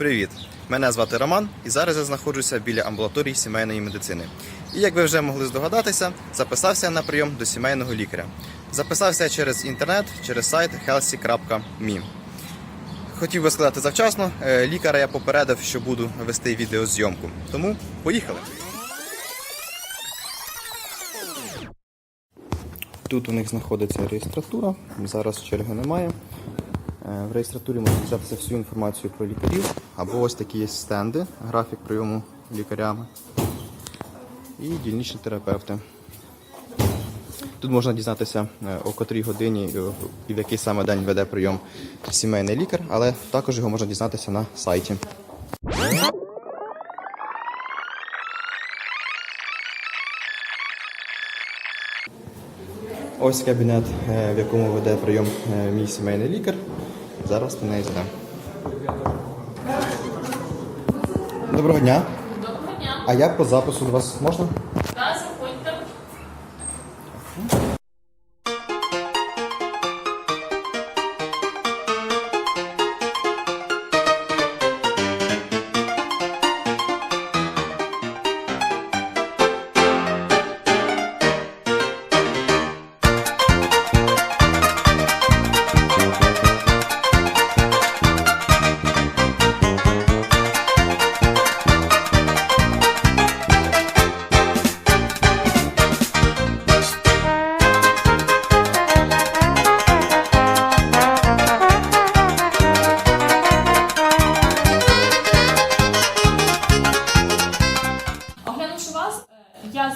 Привіт! Мене звати Роман, і зараз я знаходжуся біля амбулаторії сімейної медицини. І як ви вже могли здогадатися, записався на прийом до сімейного лікаря. Записався через інтернет, через сайт healthy.me. Хотів би сказати завчасно, е, лікаря я попередив, що буду вести відеозйомку. Тому поїхали. Тут у них знаходиться реєстратура, зараз черги немає. Е, В реєстратурі можна взятися всю інформацію про лікарів, або ось такі є стенди, графік прийому лікарями і дільничні терапевти. Тут можна дізнатися, е, о котрій годині і в який саме день веде прийом сімейний лікар, але також його можна дізнатися на сайті. Ось кабінет, е, в якому веде прийом е, мій сімейний лікар. Зараз на неї зайдемо. Доброго дня. Доброго дня. А як по запису до вас можна?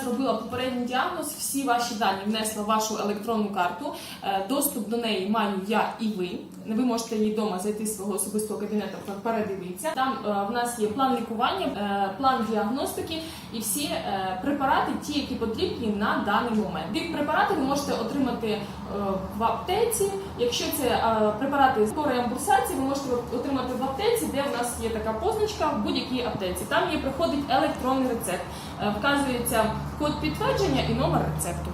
Зробила попередній діагноз, всі ваші дані внесла в вашу електронну карту. Е, Доступ до неї маю я і ви. Ви можете її вдома зайти з свого особистого кабінету, передивитися. Там е, в нас є план лікування, е, план діагностики і всі препарати, ті, які потрібні на даний момент. Ті препарати ви можете отримати в аптеці. Якщо це препарати скорої амбулсації, ви можете отримати в аптеці, де в нас є така позначка в будь-якій аптеці. Там є приходить електронний рецепт. Вказується код підтвердження і номер рецепту.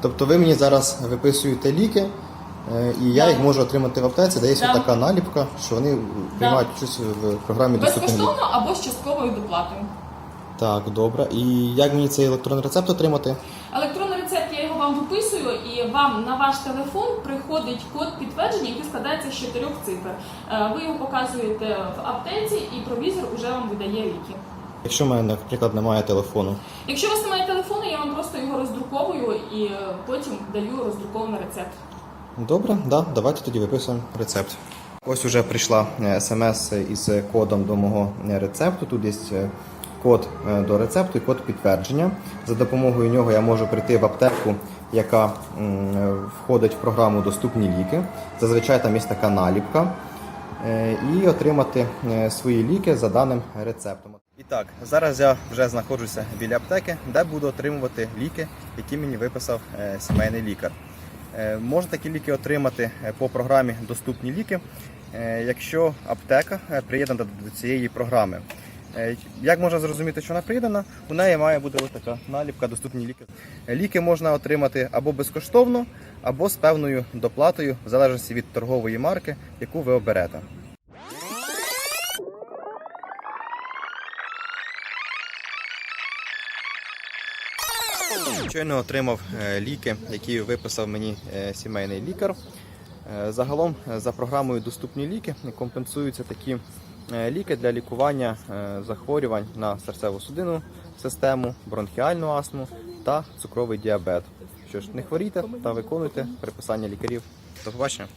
Тобто ви мені зараз виписуєте ліки, е, і я Да. їх можу отримати в аптеці, де є Да. така наліпка, що вони приймають участь в програмі доступних ліків. Безкоштовно або з частковою доплатою. Так, добре. І як мені цей електронний рецепт отримати? Електронний рецепт я його вам виписую, і вам на ваш телефон приходить код підтвердження, який складається з чотирьох цифр. Е, Ви його показуєте в аптеці, і провізор уже вам видає ліки. Якщо в мене, наприклад, немає телефону. Якщо у вас немає телефону, я вам просто його роздруковую і е, потім даю роздрукований рецепт. Добре, да, давайте тоді виписуємо рецепт. Ось уже прийшла е, смс із кодом до мого е, рецепту. Тут є код до рецепту і код підтвердження. За допомогою нього я можу прийти в аптеку, яка входить в програму Доступні ліки. Зазвичай там є така наліпка. І отримати свої ліки за даним рецептом. Так, зараз я вже знаходжуся біля аптеки, де буду отримувати ліки, які мені виписав е, сімейний лікар. Е, Можна такі ліки отримати е, по програмі Доступні ліки, якщо аптека приєднана до цієї програми. Як можна зрозуміти, що вона приєднана? У неї має бути ось така наліпка Доступні ліки. Ліки можна отримати або безкоштовно, або з певною доплатою, в залежності від торгової марки, яку ви оберете. Щойно отримав е, ліки, які виписав мені е, сімейний лікар. Е, Загалом за програмою Доступні ліки компенсуються такі ліки для лікування захворювань на серцево-судинну систему, бронхіальну астму та цукровий діабет. Що ж, не хворійте та виконуйте приписання лікарів. До побачення.